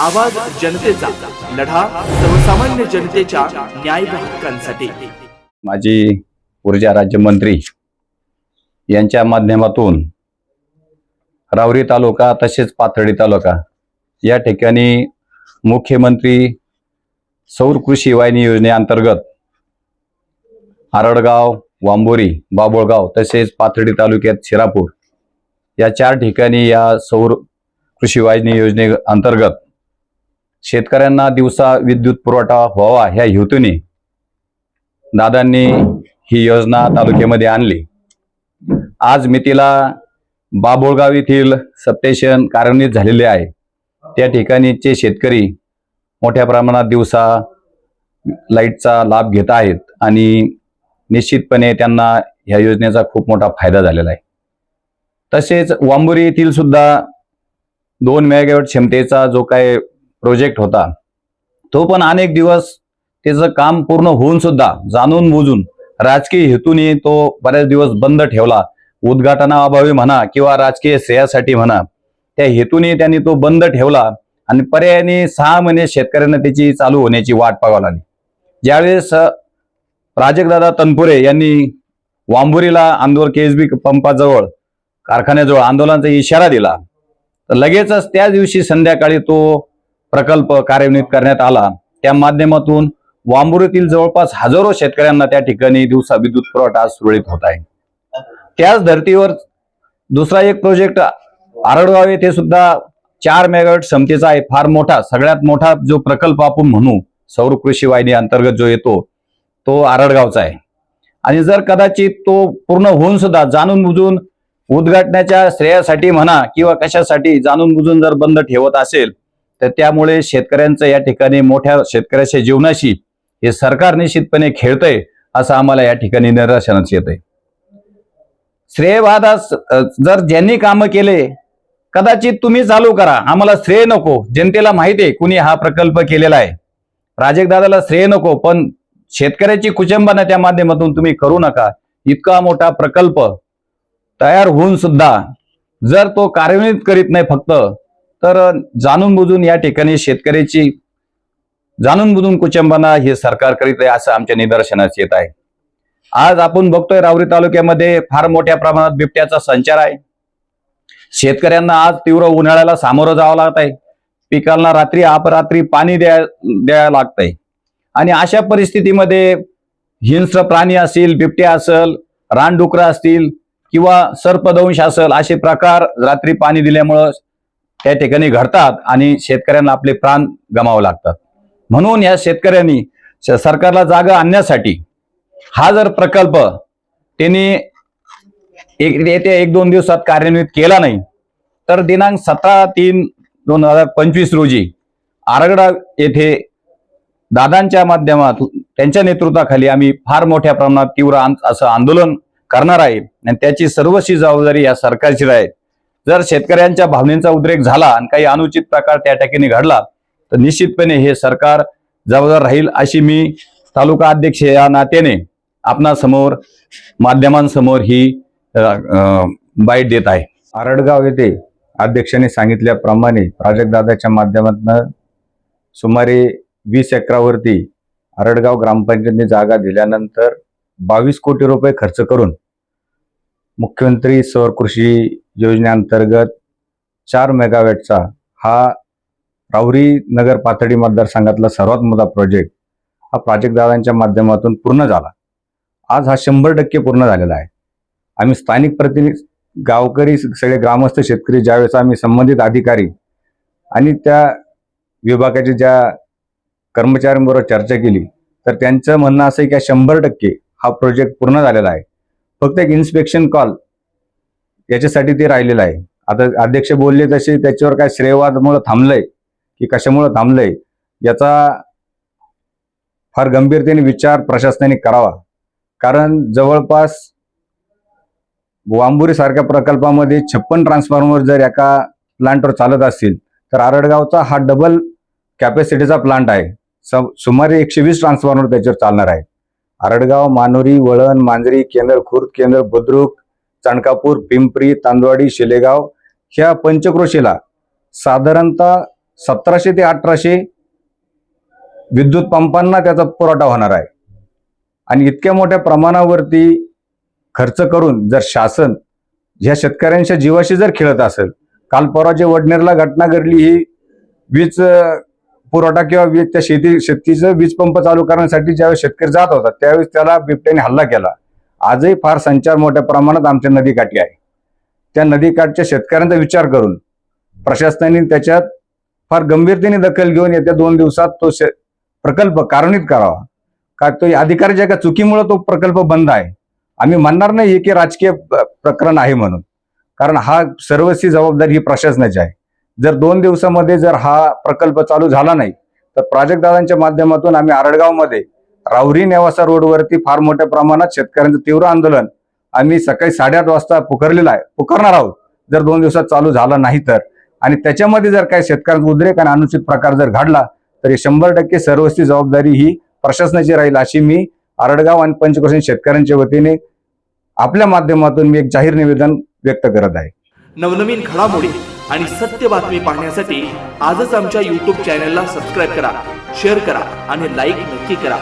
आवाज जनतेचा लढा सर्वसामान्य जनतेच्या न्याय हक्कांसाठी. माजी ऊर्जा राज्यमंत्री यांच्या माध्यमातून रावरी तालुका तसेच पाथर्डी तालुका या ठिकाणी मुख्यमंत्री सौर कृषी वाहिनी योजनेअंतर्गत आरडगाव वांबोरी बाबोळगाव तसेच पाथर्डी तालुक्यात शिरापूर या चार ठिकाणी या सौर कृषी वाहिनी योजनेअंतर्गत शेतकऱ्यांना दिवसा विद्युत पुरवठा व्हावा ह्या हेतूने दादांनी ही योजना तालुक्यामध्ये आणली. आज मितीला बाबोळगाव येथील सबस्टेशन कार्यान्वित झालेले आहे. त्या ठिकाणीचे शेतकरी मोठ्या प्रमाणात दिवसा लाईटचा लाभ घेत आहेत आणि निश्चितपणे त्यांना ह्या योजनेचा खूप मोठा फायदा झालेला आहे. तसेच वांबुरी येथील सुद्धा दोन मेगावॅट क्षमतेचा जो काय प्रोजेक्ट होता. तो पण अनेक दिवस त्याचं काम पूर्ण होऊन सुद्धा जाणून बुजून राजकीय हेतूने तो बऱ्याच दिवस बंद ठेवला. उद्घाटनाअभावी म्हणा किंवा राजकीय श्रेयासाठी म्हणा त्या हेतूने त्यांनी तो बंद ठेवला आणि पर्यायाने सहा महिने शेतकऱ्यांना त्याची चालू होण्याची वाट पाहावी लागली. ज्यावेळेस प्राजक्तदादा तनपुरे यांनी वांबुरीला आंदोलन केएसबी पंपाजवळ कारखान्याजवळ आंदोलनाचा इशारा दिला. तर लगेचच त्या दिवशी संध्याकाळी तो प्रकल्प कार्यान्वित करण्यात आला. त्या माध्यमातून वांबुरीतील जवळपास हजारो शेतकऱ्यांना त्या ठिकाणी दिवसा विद्युत पुरवठा सुरळीत होत आहे. त्याच धर्तीवर दुसरा एक प्रोजेक्ट आरडगाव येथे सुद्धा चार मेगावॅट क्षमतेचा आहे. फार मोठा सगळ्यात मोठा जो प्रकल्प आपण म्हणू सौर कृषी वाहिनी अंतर्गत जो येतो तो आरडगावचा आहे. आणि जर कदाचित तो पूर्ण होऊन सुद्धा जाणून बुजून उद्घाटनाच्या श्रेयासाठी म्हणा किंवा कशासाठी जाणून बुजून जर बंद ठेवत असेल तर त्यामुळे शेतकऱ्यांचं या ठिकाणी मोठ्या शेतकऱ्याच्या जीवनाशी हे सरकार निश्चितपणे खेळतंय असं आम्हाला या ठिकाणी निदर्शनास येत आहे श्रेयवादास जर ज्यांनी कामं केले कदाचित तुम्ही चालू करा. आम्हाला श्रेय नको. जनतेला माहिती आहे कुणी हा प्रकल्प केलेला आहे. प्राजक्तदादाला श्रेय नको पण शेतकऱ्याची कुचंबना त्या माध्यमातून तुम्ही करू नका. इतका मोठा प्रकल्प तयार होऊन सुद्धा जर तो कार्यान्वित करीत नाही फक्त तर जाणून बुजून या ठिकाणी शेतकऱ्याची जाणून बुजून कुचंबना हे सरकार करीत आहे असं आमच्या निदर्शनास येत आहे. आज आपण बघतोय रावरी तालुक्यामध्ये फार मोठ्या प्रमाणात बिबट्याचा संचार आहे. शेतकऱ्यांना आज तीव्र उन्हाळ्याला सामोरं जावं लागत आहे. पिकांना रात्री अपरात्री पाणी द्या द्यायला लागतंय आणि अशा परिस्थितीमध्ये हिंस्र प्राणी असेल बिबट्या असेल रानडुकरं असतील किंवा सर्पदंश असेल असे प्रकार रात्री पाणी दिल्यामुळं त्या ठिकाणी घडतात आणि शेतकऱ्यांना आपले प्राण गमावं लागतात. म्हणून या शेतकऱ्यांनी सरकारला जागा आणण्यासाठी हा जर प्रकल्प त्यांनी एक येत्या एक दोन दिवसात कार्यान्वित केला नाही तर दिनांक सतरा तीन दोन हजार पंचवीस रोजी आरगडा येथे दादांच्या माध्यमातून त्यांच्या नेतृत्वाखाली आम्ही फार मोठ्या प्रमाणात तीव्र असं आंदोलन करणार आहे. आणि त्याची सर्वशी जबाबदारी या सरकारची राहील जर शेतकऱ्यांच्या भावनेचा उद्रेक झाला आणि काही अनुचित प्रकार त्या ठिकाणी घडला तर निश्चितपणे हे सरकार जबाबदार राहील अशी मी तालुका अध्यक्ष या नात्याने आपणासमोर माध्यमांसमोर ही बाईट देत आहे. आरडगाव येथे अध्यक्षांनी सांगितल्याप्रमाणे प्राजक्तदादाच्या माध्यमातून सुमारे वीस एकरावरती आरडगाव ग्रामपंचायतीने जागा दिल्यानंतर बावीस कोटी रुपये खर्च करून मुख्यमंत्री सौर कृषी योजनेअंतर्गत चार मेगावॅटचा हा राहुरी नगर पाथर्डी मतदारसंघातला सर्वात मोठा प्रोजेक्ट हा प्राजक्तदादांच्या माध्यमातून पूर्ण झाला. आज हा शंभर टक्के पूर्ण झालेला आहे. आम्ही स्थानिक प्रतिनिधी गावकरी सगळे ग्रामस्थ शेतकरी ज्यावेळेस आम्ही संबंधित अधिकारी आणि त्या विभागाच्या ज्या कर्मचाऱ्यांबरोबर चर्चा केली तर त्यांचं म्हणणं असं आहे की शंभर टक्के हा प्रोजेक्ट पूर्ण झालेला आहे. फक्त एक इन्स्पेक्शन कॉल याच्यासाठी ते राहिलेलं आहे. आता अध्यक्ष बोलले तसे त्याच्यावर काय श्रेयवादमुळं थांबलंय की कशामुळं थांबलंय याचा फार गंभीरतेने विचार प्रशासनाने करावा. कारण जवळपास वांबुरीसारख्या प्रकल्पामध्ये छप्पन ट्रान्सफॉर्मर जर एका प्लांटवर चालत असतील तर आरडगावचा हा डबल कॅपॅसिटीचा प्लांट आहे. सुमारे एकशे वीस ट्रान्सफॉर्मर त्याच्यावर चालणार आहे. आरडगाव मानोरी वळण मांजरी केंद्र खुर्द केंद्र बुद्रुक चाणकापूर पिंपरी तांदवाडी शिलेगाव ह्या पंचक्रोशीला साधारणतः सतराशे ते अठराशे विद्युत पंपांना त्याचा पुरवठा होणार आहे. आणि इतक्या मोठ्या प्रमाणावरती खर्च करून जर शासन ह्या शेतकऱ्यांच्या जीवाशी जर खेळत असेल काल परवा जे वडनेरला घटना घडली ही वीज पुरवठा किंवा वीज त्या शेती शेतीचं वीज पंप चालू करण्यासाठी ज्यावेळेस शेतकरी जात होता त्यावेळेस त्याला बिबट्याने हल्ला केला. आजही फार संचार मोठ्या प्रमाणात आमच्या नदीकाठी आहे. त्या नदीकाठच्या शेतकऱ्यांचा विचार करून प्रशासनाने त्याच्यात फार गंभीरतेने दखल घेऊन येत्या दोन दिवसात तो शे प्रकल्प कारणित करावा. का तो अधिकाऱ्याच्या एका चुकीमुळे तो प्रकल्प बंद आहे? आम्ही म्हणणार नाही की राजकीय प्रकरण आहे म्हणून. कारण हा सर्वस्वी जबाबदारी ही प्रशासनाची आहे. जर दोन दिवसामध्ये जर हा प्रकल्प चालू झाला नाही तर प्राजक्तदादांच्या माध्यमातून आम्ही आरडगावमध्ये राहुरी नेवासा रोडवरती फार मोठ्या प्रमाणात शेतकऱ्यांचं तीव्र आंदोलन आम्ही सकाळी साडेआठ वाजता पुकारलेलं आहे. पुकारणार आहोत. जर दोन दिवसात चालू झाला नाही तर. आणि त्याच्यामध्ये जर काही शेतकऱ्यांचा उद्रेक आणि अनुचित प्रकार जर घडला तर शंभर टक्के सर्वस्वी जबाबदारी ही प्रशासनाची राहील अशी मी आरडगाव आणि पंचक्रोशीन शेतकऱ्यांच्या वतीने आपल्या माध्यमातून मी एक जाहीर निवेदन व्यक्त करत आहे. नवनवीन घडामोडी आणि सत्य बातमी पाहण्यासाठी आजच आमच्या यूट्यूब चॅनलला सबस्क्राईब करा शेअर करा आणि लाईक नक्की करा.